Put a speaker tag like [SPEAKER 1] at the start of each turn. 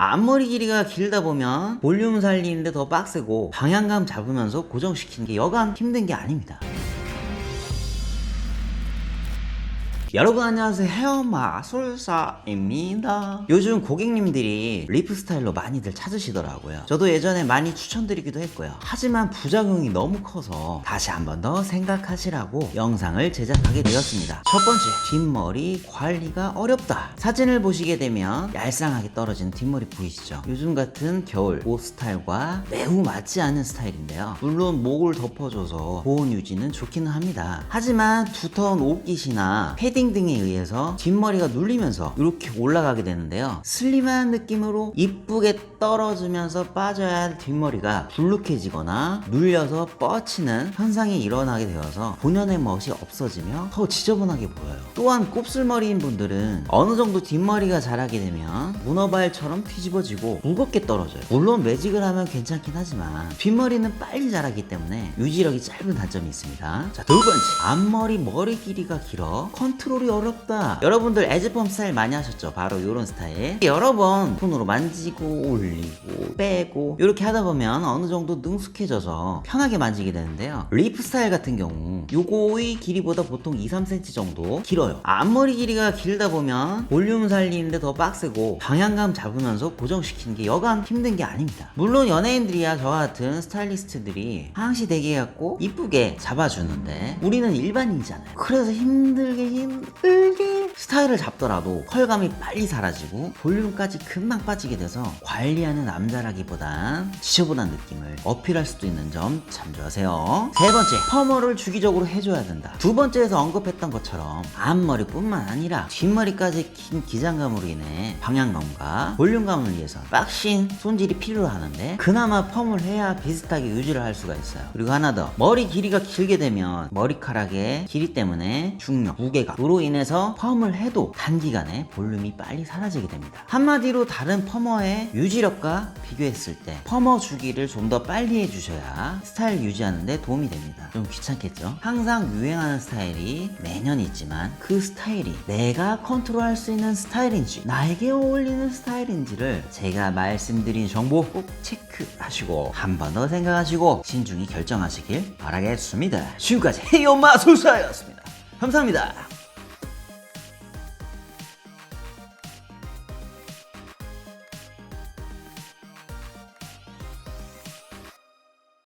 [SPEAKER 1] 앞머리 길이가 길다 보면 볼륨 살리는데 더 빡세고 방향감 잡으면서 고정시키는 게 여간 힘든 게 아닙니다. 여러분 안녕하세요. 헤어 마술사입니다. 요즘 고객님들이 리프 스타일로 많이들 찾으시더라고요. 저도 예전에 많이 추천드리기도 했고요. 하지만 부작용이 너무 커서 다시 한 번 더 생각하시라고 영상을 제작하게 되었습니다. 첫 번째 뒷머리 관리가 어렵다. 사진을 보시게 되면 얄쌍하게 떨어진 뒷머리 보이시죠? 요즘 같은 겨울 옷 스타일과 매우 맞지 않는 스타일인데요. 물론 목을 덮어줘서 보온 유지는 좋기는 합니다. 하지만 두터운 옷깃이나 패딩 등에 의해서 뒷머리가 눌리면서 이렇게 올라가게 되는데요. 슬림한 느낌으로 이쁘게 떨어지면서 빠져야 할 뒷머리가 불룩해지거나 눌려서 뻗치는 현상이 일어나게 되어서 본연의 멋이 없어지며 더 지저분하게 보여요. 또한 곱슬머리인 분들은 어느 정도 뒷머리가 자라게 되면 문어발처럼 뒤집어지고 무겁게 떨어져요. 물론 매직을 하면 괜찮긴 하지만 뒷머리는 빨리 자라기 때문에 유지력이 짧은 단점이 있습니다. 자두 번째. 앞머리 머리 길이가 길어 컨트 롤이 어렵다. 여러분들 에즈펌 스타일 많이 하셨죠? 바로 이런 스타일. 여러 번 손으로 만지고 올리고 빼고 이렇게 하다 보면 어느 정도 능숙해져서 편하게 만지게 되는데요. 리프 스타일 같은 경우 요거의 길이보다 보통 2, 3cm 정도 길어요. 앞머리 길이가 길다 보면 볼륨 살리는데 더 빡세고 방향감 잡으면서 고정시키는 게 여간 힘든 게 아닙니다. 물론 연예인들이야 저 같은 스타일리스트들이 항시 되게 해갖고 이쁘게 잡아주는데 우리는 일반인이잖아요. 그래서 힘들게 힘 들게 스타일을 잡더라도 컬감이 빨리 사라지고 볼륨까지 금방 빠지게 돼서 관리하는 남자라기보단 지저분한 느낌을 어필할 수도 있는 점 참조하세요. 세 번째 펌어를 주기적으로 해줘야 된다. 두 번째에서 언급했던 것처럼 앞머리뿐만 아니라 뒷머리까지 긴 기장감으로 인해 방향감과 볼륨감을 위해서 빡신 손질이 필요하는데 그나마 펌을 해야 비슷하게 유지를 할 수가 있어요. 그리고 하나 더 머리 길이가 길게 되면 머리카락의 길이 때문에 중력, 무게감으로 인해서 펌을 해도 단기간에 볼륨이 빨리 사라지게 됩니다. 한마디로 다른 펌어의 유지력과 비교했을 때 펌어 주기를 좀 더 빨리 해주셔야 스타일 유지하는데 도움이 됩니다. 좀 귀찮겠죠? 항상 유행하는 스타일이 매년 있지만 그 스타일이 내가 컨트롤할 수 있는 스타일인지 나에게 어울리는 스타일인지를 제가 말씀드린 정보 꼭 체크하시고 한 번 더 생각하시고 신중히 결정하시길 바라겠습니다. 지금까지 헤이엄마 소사였습니다. 감사합니다